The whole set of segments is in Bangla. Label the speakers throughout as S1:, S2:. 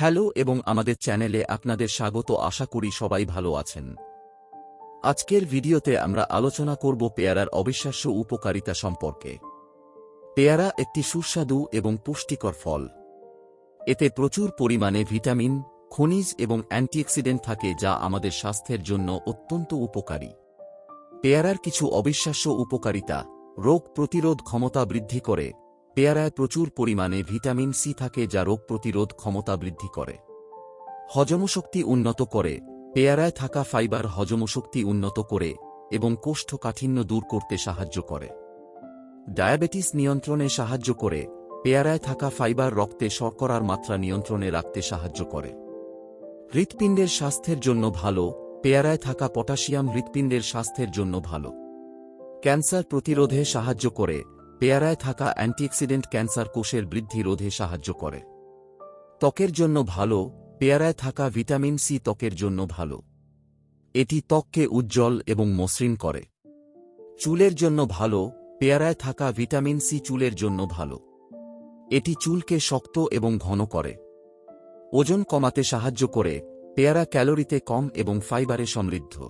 S1: হ্যালো এবং আমাদের চ্যানেলে আপনাদের স্বাগত। আশা করি সবাই ভালো আছেন। আজকের ভিডিওতে আমরা আলোচনা করব পেয়ারার অবিশ্বাস্য উপকারিতা সম্পর্কে। পেয়ারা একটি সুস্বাদু এবং পুষ্টিকর ফল। এতে প্রচুর পরিমাণে ভিটামিন, খনিজ এবং অ্যান্টিঅক্সিডেন্ট থাকে যা আমাদের স্বাস্থ্যের জন্য অত্যন্ত উপকারী। পেয়ারার কিছু অবিশ্বাস্য উপকারিতা, রোগ প্রতিরোধ ক্ষমতা বৃদ্ধি করে পেয়ারায় প্রচুর পরিমাণে ভিটামিন সি থাকে যা রোগ প্রতিরোধ ক্ষমতা বৃদ্ধি করে। হজমশক্তি উন্নত করে, পেয়ারায় থাকা ফাইবার হজমশক্তি উন্নত করে এবং কোষ্ঠকাঠিন্য দূর করতে সাহায্য করে। ডায়াবেটিস নিয়ন্ত্রণে সাহায্য করে, পেয়ারায় থাকা ফাইবার রক্তে শর্করার মাত্রা নিয়ন্ত্রণে রাখতে সাহায্য করে। হৃৎপিণ্ডের স্বাস্থ্যের জন্য ভালো, পেয়ারায় থাকা পটাশিয়াম হৃৎপিণ্ডের স্বাস্থ্যের জন্য ভালো। ক্যান্সার প্রতিরোধে সাহায্য করে পেয়ারায় থাকা অ্যান্টিঅক্সিডেন্ট ক্যান্সার কোষের বৃদ্ধি রোধে সাহায্য করে। ত্বকের জন্য ভালো, পেয়ারায় থাকা ভিটামিন সি ত্বকের জন্য ভালো। এটি ত্বককে উজ্জ্বল এবং মসৃণ করে। চুলের জন্য ভালো, পেয়ারায় থাকা ভিটামিন সি চুলের জন্য ভালো। এটি চুলকে শক্ত এবং ঘন করে। ওজন কমাতে সাহায্য করে, পেয়ারা ক্যালোরিতে কম এবং ফাইবারে সমৃদ্ধ।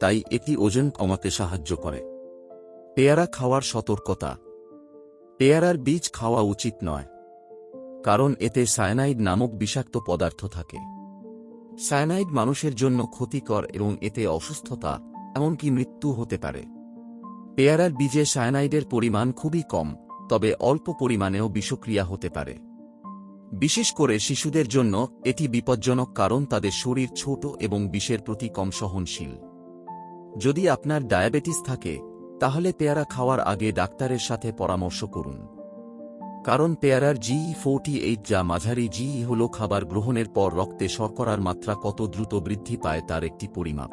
S1: তাই এটি ওজন কমাতে সাহায্য করে। পেয়ারা খাওয়ার সতর্কতা। পেয়ারার বীজ খাওয়া উচিত নয়। কারণ এতে সায়ানাইড নামক বিষাক্ত পদার্থ থাকে। সায়ানাইড মানুষের জন্য ক্ষতিকর এবং এতে অসুস্থতা, এমনকি মৃত্যু হতে পারে। পেয়ারার বীজে সায়ানাইডের পরিমাণ খুবই কম, তবে অল্প পরিমাণেও বিষক্রিয়া হতে পারে। বিশেষ করে শিশুদের জন্য এটি বিপজ্জনক কারণ তাদের শরীর ছোট এবং বিষের প্রতি কম সহনশীল। যদি আপনার ডায়াবেটিস থাকে তাহলে পেয়ারা খাওয়ার আগে ডাক্তারের সাথে পরামর্শ করুন। কারণ পেয়ারার জিই ফোর্টি এইট যা মাঝারি জিই হল খাবার গ্রহণের পর রক্তে শর্করার মাত্রা কত দ্রুত বৃদ্ধি পায় তার একটি পরিমাপ।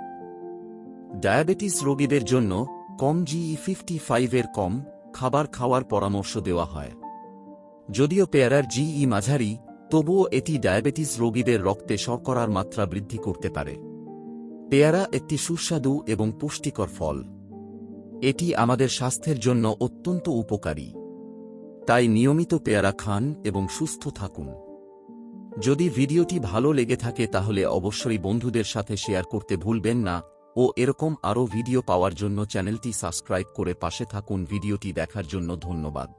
S1: ডায়াবেটিস রোগীদের জন্য কম জিই ফিফটি ফাইভের কম খাবার খাওয়ার পরামর্শ দেওয়া হয়। যদিও পেয়ারার জিই মাঝারি, তবুও এটি ডায়াবেটিস রোগীদের রক্তে শর্করার মাত্রা বৃদ্ধি করতে পারে। পেয়ারা একটি সুস্বাদু এবং পুষ্টিকর ফল। এটি আমাদের স্বাস্থ্যের জন্য অত্যন্ত উপকারী। তাই নিয়মিত পেয়ারা খান এবং সুস্থ থাকুন। যদি ভিডিওটি ভালো লেগে থাকে তাহলে অবশ্যই বন্ধুদের সাথে শেয়ার করতে ভুলবেন না ও এরকম আরও ভিডিও পাওয়ার জন্য চ্যানেলটি সাবস্ক্রাইব করে পাশে থাকুন। ভিডিওটি দেখার জন্য ধন্যবাদ।